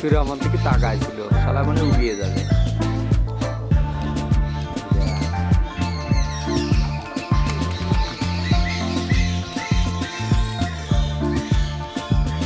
ফিরে আমার দিকে তাকাইছিল সারা মানে উড়িয়ে যাবে।